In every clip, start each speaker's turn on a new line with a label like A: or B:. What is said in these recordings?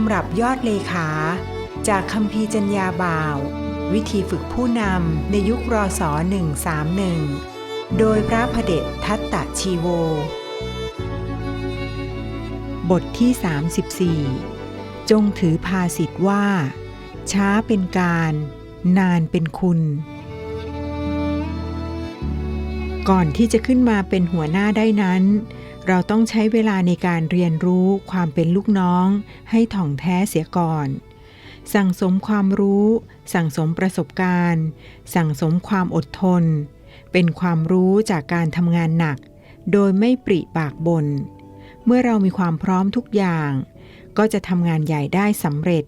A: ำรับยอดเลขา จากคำพีจัญญาบ่าว วิธีฝึกผู้นำในยุครศ131 โดยพระพเดชทัตตะชีโว บทที่ 34 จงถือภาษิตว่า ช้าเป็นการ นานเป็นคุณ ก่อนที่จะขึ้นมาเป็นหัวหน้าได้นั้น เราต้องใช้เวลาในการเรียนรู้ความเป็นลูกน้อง ให้ถ่องแท้เสียก่อน สั่งสมความรู้ สั่งสมประสบการณ์ สั่งสมความอดทน เป็นความรู้จากการทำงานหนัก โดยไม่ปริปากบน เมื่อเรามีความพร้อมทุกอย่าง ก็จะทำงานใหญ่ได้สำเร็จ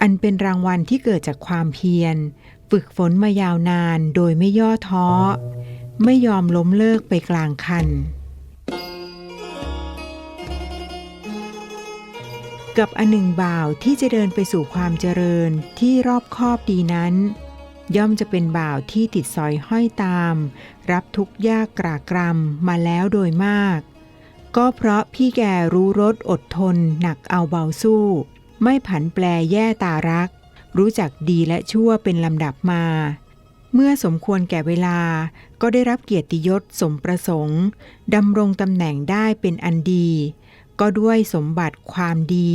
A: อันเป็นรางวัลที่เกิดจากความเพียร ฝึกฝนมายาวนานโดยไม่ย่อท้อ ไม่ยอมล้มเลิกไปกลางคัน กับอันหนึ่งบ่าวที่จะเดินไปสู่ความเจริญที่รอบคอบดีนั้น ย่อมจะเป็นบ่าวที่ติดสอยห้อยตาม รับทุกยากกรากรำมาแล้วโดยมาก ก็เพราะพี่แกรู้รสอดทนหนักเอาเบาสู้ ไม่ผันแปรแย่ตารัก รู้จักดีและชั่วเป็นลำดับมา เมื่อสมควรแก่เวลาก็ได้รับเกียรติยศสมประสงค์ดำรงตำแหน่งได้เป็นอันดี ก็ด้วยสมบัติความดี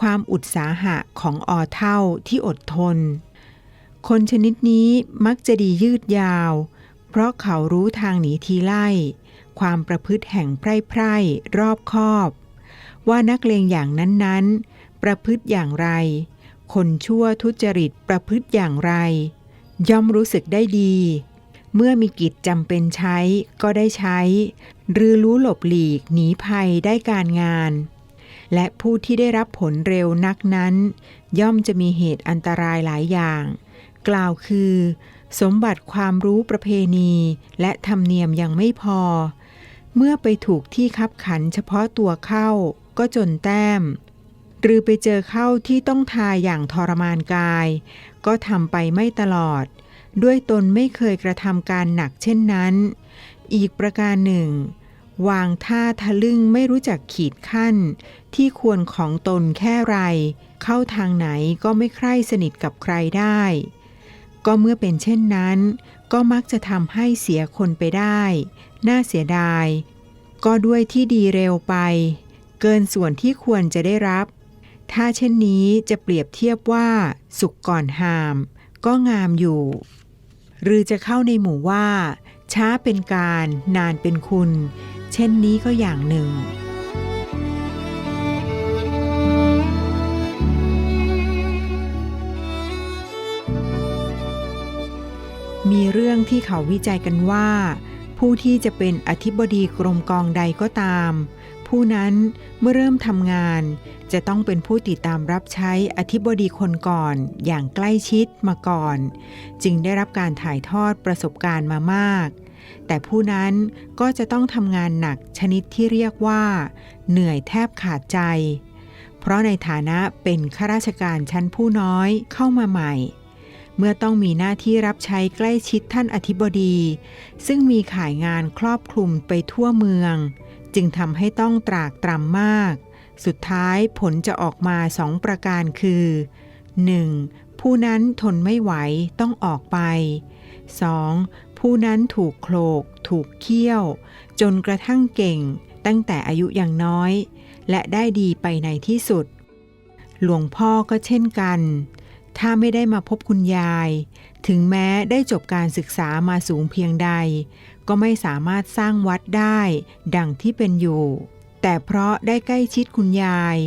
A: ความอุตสาหะของอเท่าที่อดทน คนชนิดนี้มักจะดียืดยาว เพราะเขารู้ทางหนีทีไล่ ความประพฤติแห่งไพร่ไพร่รอบคอบ ว่านักเลงอย่างนั้นๆ ประพฤติอย่างไร คนชั่วทุจริตประพฤติอย่างไร ย่อมรู้สึกได้ดี เมื่อมีกิจจำเป็นใช้ก็ได้ใช้ หรือรู้หลบหลีกหนีภัยได้การงาน และผู้ที่ได้รับผลเร็วนักนั้น ย่อมจะมีเหตุอันตรายหลายอย่าง กล่าวคือ สมบัติความรู้ประเพณีและธรรมเนียมยังไม่พอ เมื่อไปถูกที่คับขันเฉพาะตัวเข้าก็จนแต้ม หรือไปเจอเข้าที่ต้องทายอย่างทรมานกาย ก็ทำไปไม่ตลอด ด้วยตนไม่เคยกระทำการหนักเช่นนั้น อีกประการหนึ่ง วางท่าทะลึ่งไม่รู้จักขีดขั้น ที่ควรของตนแค่ไร เข้าทางไหนก็ไม่ใคร่สนิทกับใครได้ ก็เมื่อเป็นเช่นนั้น ก็มักจะทำให้เสียคนไปได้ น่าเสียดาย ก็ด้วยที่ดีเร็วไป เกินส่วนที่ควรจะได้รับ ถ้าเช่นนี้จะเปรียบเทียบว่าสุกก่อนหามก็งามอยู่ หรือจะเข้าในหมู่ว่า ช้าเป็นการนานเป็นคุณ เช่นนี้ก็อย่างหนึ่ง มีเรื่องที่เขาวิจัยกันว่า ผู้ที่จะเป็นอธิบดีกรมกองใดก็ตาม ผู้นั้นเมื่อเริ่มทำงาน จะต้องเป็นผู้ติดตามรับใช้อธิบดีคนก่อนอย่างใกล้ชิดมาก่อน จึงได้รับการถ่ายทอดประสบการณ์มามาก แต่ผู้นั้นก็จะต้องทำงานหนักชนิดที่เรียกว่า เหนื่อยแทบขาดใจ เพราะในฐานะเป็นข้าราชการชั้นผู้น้อยเข้ามาใหม่เมื่อต้องมีหน้าที่รับใช้ใกล้ชิดท่านอธิบดี ซึ่งมีขายงานครอบคลุมไปทั่วเมือง จึงทำให้ต้องตรากตรำมาก สุดท้ายผลจะออกมาสองประการคือ 1. ผู้นั้นทนไม่ไหวต้องออกไป 2. ผู้นั้นถูกโคลก ถูกเคี่ยว จนกระทั่งเก่ง ตั้งแต่อายุยังน้อย และได้ดีไปในที่สุด หลวงพ่อก็เช่นกัน ถ้าไม่ได้มาพบคุณยาย ถึงแม้ได้จบการศึกษามาสูงเพียงใด ก็ไม่สามารถสร้างวัดได้ดังที่เป็นอยู่ แต่เพราะได้ใกล้ชิดคุณยาย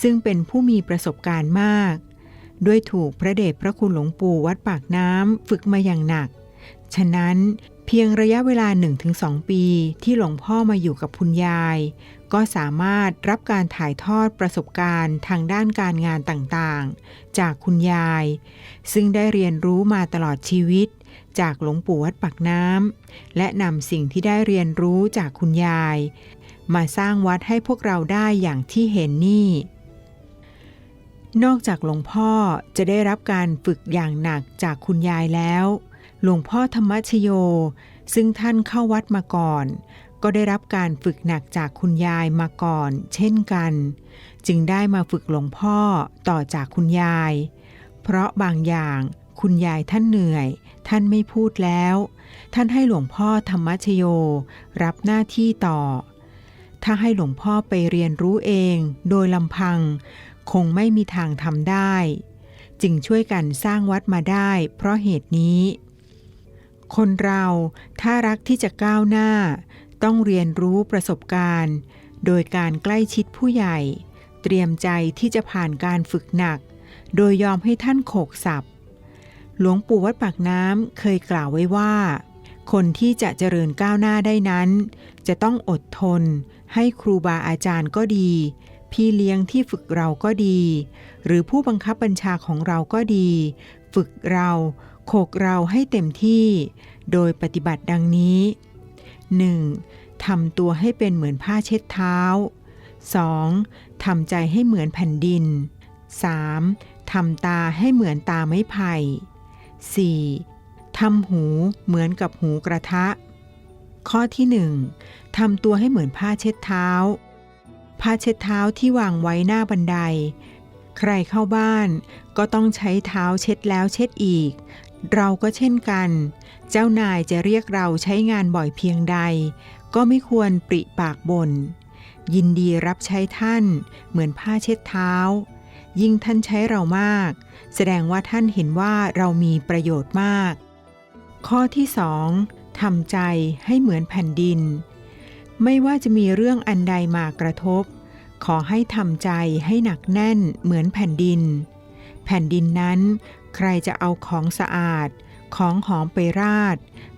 A: ซึ่งเป็นผู้มีประสบการณ์มาก ด้วยถูกพระเดชพระคุณหลวงปู่วัดปากน้ำฝึกมาอย่างหนัก ฉะนั้นเพียงระยะเวลา 1-2 ปีที่หลวงพ่อมาอยู่กับคุณยาย ก็สามารถรับการถ่ายทอดประสบการณ์ทางด้านการงานต่างๆ จากคุณยาย ซึ่งได้เรียนรู้มาตลอดชีวิต จากหลวงปู่วัดปากน้ำและนำสิ่งที่ได้เรียนรู้จากคุณยาย มาสร้างวัดให้พวกเราได้อย่างที่เห็นนี่ นอกจากหลวงพ่อจะได้รับการฝึกอย่างหนักจากคุณยายแล้ว หลวงพ่อธรรมชโย ซึ่งท่านเข้าวัดมาก่อน ก็ได้รับการฝึกหนักจากคุณยายมาก่อน เช่นกัน จึงได้มาฝึกหลวงพ่อต่อจากคุณยาย เพราะบางอย่าง คุณยายท่านเหนื่อย ท่านไม่พูดแล้ว ท่านให้หลวงพ่อธรรมชโย รับหน้าที่ต่อ ถ้าให้หลวงพ่อไปเรียนรู้เองโดยลำพัง คงไม่มีทางทำได้ จึงช่วยกันสร้างวัดมาได้ เพราะเหตุนี้ คนเราถ้ารักที่จะก้าวหน้า ต้องเรียนรู้ประสบการณ์ โดยการใกล้ชิดผู้ใหญ่ เตรียมใจที่จะผ่านการฝึกหนัก โดยยอมให้ท่านโขกสับ หลวงปู่วัดปากน้ำเคยกล่าวไว้ว่า คนที่จะเจริญก้าวหน้าได้นั้น จะต้องอดทน ให้ครูบาอาจารย์ก็ดี พี่เลี้ยงที่ฝึกเราก็ดี หรือผู้บังคับบัญชาของเราก็ดี ฝึกเราโขกเราให้เต็มที่ โดยปฏิบัติดังนี้ 1. ทำตัวให้เป็นเหมือนผ้าเช็ดเท้า 2. ทำใจให้เหมือนแผ่นดิน 3. ทำตาให้เหมือนตาไม้ไผ่ 4. ทำหูเหมือนกับหูกระทะ ข้อที่หนึ่งทำตัวให้เหมือนผ้าเช็ดเท้า ผ้าเช็ดเท้าที่วางไว้หน้าบันได ใครเข้าบ้านก็ต้องใช้เท้าเช็ดแล้วเช็ดอีก เราก็เช่นกัน เจ้านายจะเรียกเราใช้งานบ่อยเพียงใด ก็ไม่ควรปริปากบน่นยินดีรับใช้ท่านเหมือนผ้าเช็ดเท้า ยิ่งท่านใช้เรามาก แสดงว่าท่านเห็นว่าเรามีประโยชน์มาก ข้อที่สองทำใจให้เหมือนแผ่นดิน ไม่ว่าจะมีเรื่องอันใดมากระทบ ขอให้ทำใจให้หนักแน่นเหมือนแผ่นดิน แผ่นดินนั้น ใครจะเอาของสะอาด ของหอมไปราด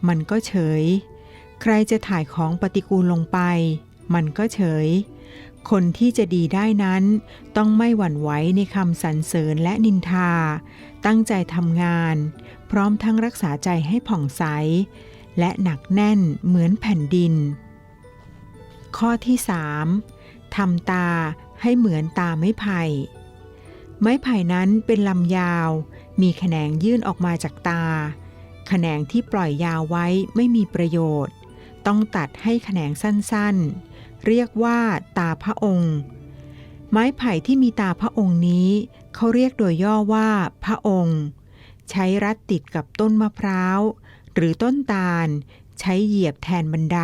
A: มันก็เฉย ใครจะถ่ายของปฏิกูลลงไป มันก็เฉย คนที่จะดีได้นั้น ต้องไม่หวั่นไหวในคำสรรเสริญและนินทา ตั้งใจทำงาน พร้อมทั้งรักษาใจให้ผ่องใส และหนักแน่นเหมือนแผ่นดิน ข้อที่ 3. ทำตาให้เหมือนตาไม้ไผ่ ไม้ไผ่นั้นเป็นลำยาว มีแขนงยื่นออกมาจากตา แขนงที่ปล่อยยาวไว้ไม่มีประโยชน์ ต้องตัดให้แขนงสั้นๆ เรียกว่าตาพระองค์ ไม้ไผ่ที่มีตาพระองค์นี้ เขาเรียกโดยย่อว่าพระองค์ ใช้รัดติดกับต้นมะพร้าว หรือต้นตาล ใช้เหยียบแทนบันได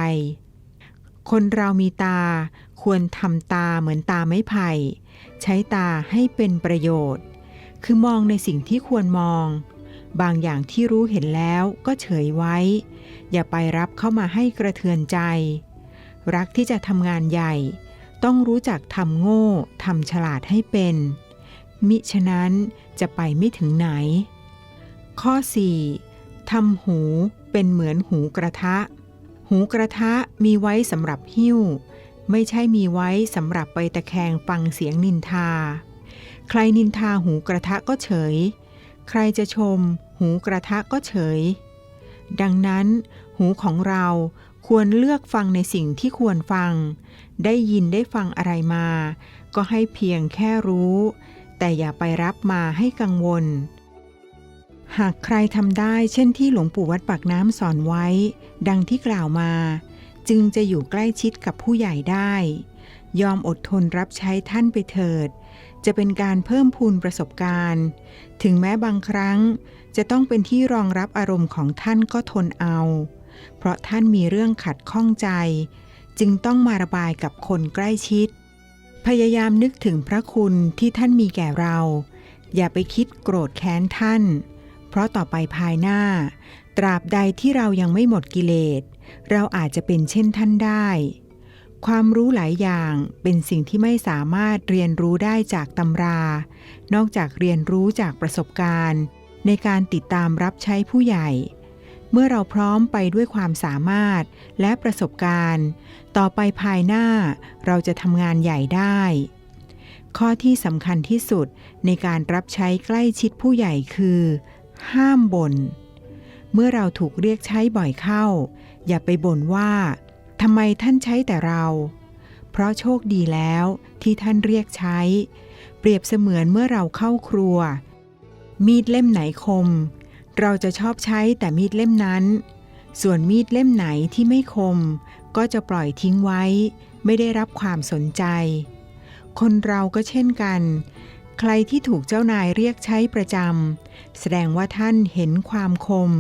A: คนเรามีตาควรทำตาเหมือนตาไม้ไผ่ ใช้ตาให้เป็นประโยชน์ คือมองในสิ่งที่ควรมอง บางอย่างที่รู้เห็นแล้วก็เฉยไว้ อย่าไปรับเข้ามาให้กระเทือนใจ รักที่จะทำงานใหญ่ ต้องรู้จักทำโง่ทำฉลาดให้เป็น มิฉะนั้นจะไปไม่ถึงไหน ข้อ 4. ทำหูเป็นเหมือนหูกระทะ หูกระทะมีไว้สำหรับหิ้ว ไม่ใช่มีไว้สำหรับไปตะแคงฟังเสียงนินทา ใครนินทาหูกระทะก็เฉย ใครจะชม หูกระทะก็เฉย ดังนั้น หูของเรา ควรเลือกฟังในสิ่งที่ควรฟัง ได้ยินได้ฟังอะไรมา ก็ให้เพียงแค่รู้ แต่อย่าไปรับมาให้กังวล หากใครทำได้เช่นที่หลวงปู่วัดปากน้ำสอนไว้ ดังที่กล่าวมา จึงจะอยู่ใกล้ชิดกับผู้ใหญ่ได้ ยอมอดทนรับใช้ท่านไปเถิด จะเป็นการเพิ่มพูนประสบการณ์ ถึงแม้บางครั้ง จะต้องเป็นที่รองรับอารมณ์ของท่านก็ทนเอา เพราะท่านมีเรื่องขัดข้องใจ จึงต้องมาระบายกับคนใกล้ชิด พยายามนึกถึงพระคุณที่ท่านมีแก่เรา อย่าไปคิดโกรธแค้นท่าน เพราะต่อไปภายหน้า ตราบใดที่เรายังไม่หมดกิเลส เราอาจจะเป็นเช่นท่านได้ ความรู้หลายอย่างเป็นสิ่งที่ไม่สามารถเรียนรู้ได้จากตำรา นอกจากเรียนรู้จากประสบการณ์ ในการติดตามรับใช้ผู้ใหญ่ เมื่อเราพร้อมไปด้วยความสามารถและประสบการณ์ ต่อไปภายหน้าเราจะทำงานใหญ่ได้ ข้อที่สำคัญที่สุดในการรับใช้ใกล้ชิดผู้ใหญ่คือ ห้ามบน่น เมื่อเราถูกเรียกใช้บ่อยเข้า อย่าไปบ่นว่าทำไมท่านใช้แต่เรา เพราะโชคดีแล้วที่ท่านเรียกใช้ เปรียบเสมือนเมื่อเราเข้าครัว มีดเล่มไหนคม เราจะชอบใช้แต่มีดเล่มนั้น ส่วนมีดเล่มไหนที่ไม่คม ก็จะปล่อยทิ้งไว้ ไม่ได้รับความสนใจ คนเราก็เช่นกัน ใครที่ถูกเจ้านายเรียกใช้ประจำแสดงว่าท่านเห็นความคม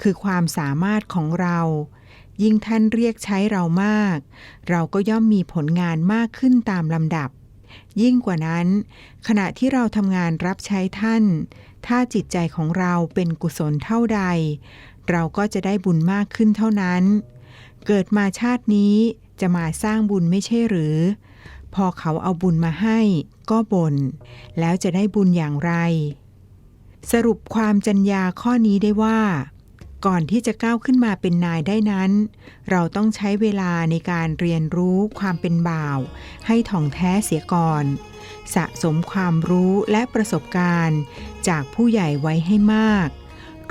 A: คือความสามารถของเรา ยิ่งท่านเรียกใช้เรามาก เราก็ย่อมมีผลงานมากขึ้นตามลำดับยิ่งกว่านั้น ขณะที่เราทำงานรับใช้ท่าน ถ้าจิตใจของเราเป็นกุศลเท่าใด เราก็จะได้บุญมากขึ้นเท่านั้น เกิดมาชาตินี้จะมาสร้างบุญไม่ใช่หรือ พอเขาเอาบุญมาให้ก็บน่นแล้วจะได้บุญอย่างไร สรุปความจัญญาข้อนี้ได้ว่า ก่อนที่จะก้าวขึ้นมาเป็นนายได้นั้น เราต้องใช้เวลาในการเรียนรู้ความเป็นบ่าว ให้ถ่องแท้เสียก่อน สะสมความรู้และประสบการณ์ จากผู้ใหญ่ไว้ให้มาก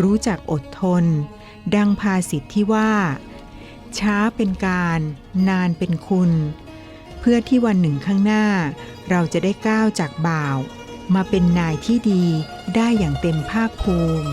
A: รู้จักอดทน ดังภาษิตที่ว่า ช้าเป็นการ นานเป็นคุณ เพื่อที่วันหนึ่งข้างหน้า เราจะได้ก้าวจากบ่าว มาเป็นนายที่ดีได้อย่างเต็มภาคภูมิ